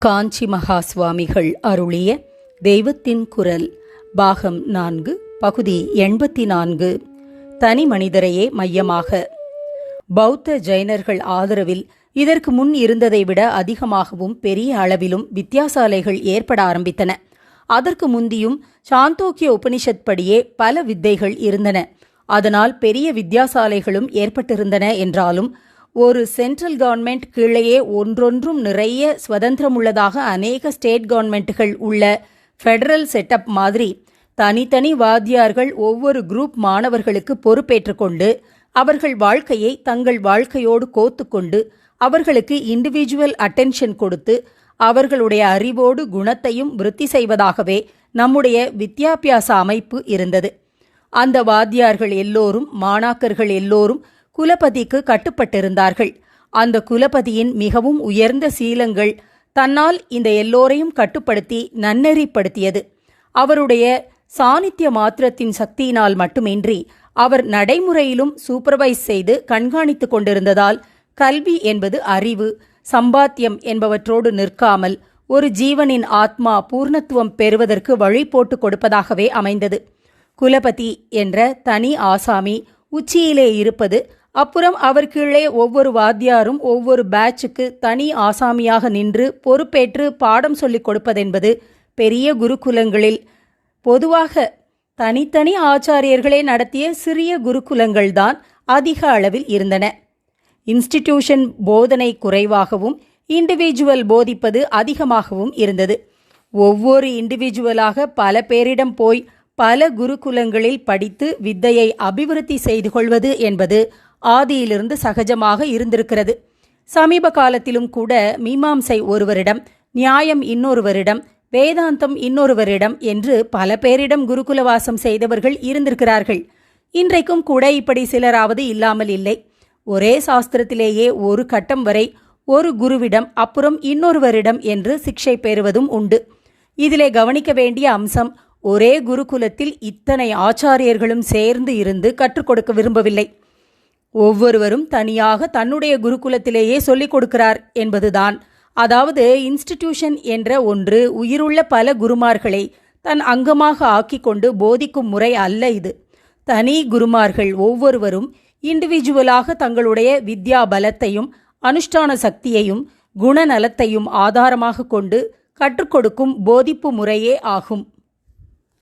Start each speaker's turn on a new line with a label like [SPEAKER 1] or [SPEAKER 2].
[SPEAKER 1] காஞ்சி மகா சுவாமிகள் அருளிய தெய்வத்தின் குரல் பாகம் நான்கு பகுதி எண்பத்தி நான்கு தனி மனிதரையே மையமாக. பௌத்த ஜைனர்கள் ஆதரவில் இதற்கு முன் இருந்ததை விட அதிகமாகவும் பெரிய அளவிலும் வித்தியாசாலைகள் ஏற்பட ஆரம்பித்தன. அதற்கு முந்தியும் சாந்தோக்கிய உபனிஷத் படியே பல வித்தைகள் இருந்தன. அதனால் பெரிய வித்தியாசாலைகளும் ஏற்பட்டிருந்தன என்றாலும் ஒரு சென்ட்ரல் கவர்மெண்ட் கீழேயே ஒன்றொன்றும் நிறைய சுதந்திரமுள்ளதாக அநேக ஸ்டேட் கவர்மெண்ட்டுகள் உள்ள ஃபெடரல் செட்டப் மாதிரி தனித்தனி வாத்தியார்கள் ஒவ்வொரு குரூப் மாணவர்களுக்கு பொறுப்பேற்றுக்கொண்டு அவர்கள் வாழ்க்கையை தங்கள் வாழ்க்கையோடு கோத்துக்கொண்டு அவர்களுக்கு இண்டிவிஜுவல் அட்டென்ஷன் கொடுத்து அவர்களுடைய அறிவோடு குணத்தையும் விருத்தி செய்வதாகவே நம்முடைய வித்யாபியாச அமைப்பு இருந்தது. அந்த வாத்தியார்கள் எல்லோரும் மாணாக்கர்கள் எல்லோரும் குலபதிக்கு கட்டுப்பட்டிருந்தார்கள். அந்த குலபதியின் மிகவும் உயர்ந்த சீலங்கள் தன்னால் இந்த எல்லோரையும் கட்டுப்படுத்தி நன்னெறிப்படுத்தியது. அவருடைய சாநித்திய மாத்திரத்தின் சக்தியினால் மட்டுமின்றி அவர் நடைமுறையிலும் சூப்பர்வைஸ் செய்து கண்காணித்துக் கொண்டிருந்ததால் கல்வி என்பது அறிவு சம்பாத்தியம் என்பவற்றோடு நிற்காமல் ஒரு ஜீவனின் ஆத்மா பூர்ணத்துவம் பெறுவதற்கு வழி போட்டு கொடுப்பதாகவே அமைந்தது. குலபதி என்ற தனி ஆசாமி உச்சியிலே இருப்பது அப்புறம் அவர் கீழே ஒவ்வொரு வாத்தியாரும் ஒவ்வொரு பேட்சுக்கு தனி ஆசாமியாக நின்று பொறுப்பேற்று பாடம் சொல்லிக் கொடுப்பதென்பது பெரிய குருகுலங்களில். பொதுவாக தனித்தனி ஆச்சாரியர்களே நடத்திய சிறிய குருகுலங்கள்தான் அதிக அளவில் இருந்தன. இன்ஸ்டிடியூஷன் போதனை குறைவாகவும் இண்டிவிஜுவல் போதிப்பது அதிகமாகவும் இருந்தது. ஒவ்வொரு இண்டிவிஜுவலாக பல பேரிடம் போய் பல குருகுலங்களில் படித்து வித்தையை அபிவிருத்தி செய்து கொள்வது என்பது ஆதியிலிருந்து சகஜமாக இருந்திருக்கிறது. சமீப காலத்திலும் கூட மீமாம்சை ஒருவரிடம் நியாயம் இன்னொருவரிடம் வேதாந்தம் இன்னொருவரிடம் என்று பல பேரிடம் குருகுலவாசம் செய்தவர்கள் இருந்திருக்கிறார்கள். இன்றைக்கும் கூட இப்படி சிலராவது இல்லாமல் இல்லை. ஒரே சாஸ்திரத்திலேயே ஒரு கட்டம் வரை ஒரு குருவிடம் அப்புறம் இன்னொருவரிடம் என்று சிக்ஷை பெறுவதும் உண்டு. இதிலே கவனிக்க வேண்டிய அம்சம் ஒரே குருகுலத்தில் இத்தனை ஆச்சாரியர்களும் சேர்ந்து இருந்து கற்றுக் கொடுக்க விரும்பவில்லை. ஒவ்வொருவரும் தனியாக தன்னுடைய குருகுலத்திலேயே சொல்லிக் கொடுக்கிறார் என்பதுதான். அதாவது இன்ஸ்டிடியூஷன் என்ற ஒன்று உயிருள்ள பல குருமார்களை தன் அங்கமாக ஆக்கிக் கொண்டு போதிக்கும் முறை அல்ல இது. தனி குருமார்கள் ஒவ்வொருவரும் இண்டிவிஜுவலாக தங்களுடைய வித்யா பலத்தையும் அனுஷ்டான சக்தியையும் குணநலத்தையும் ஆதாரமாக கொண்டு கற்றுக்கொடுக்கும் போதிப்பு முறையே ஆகும்.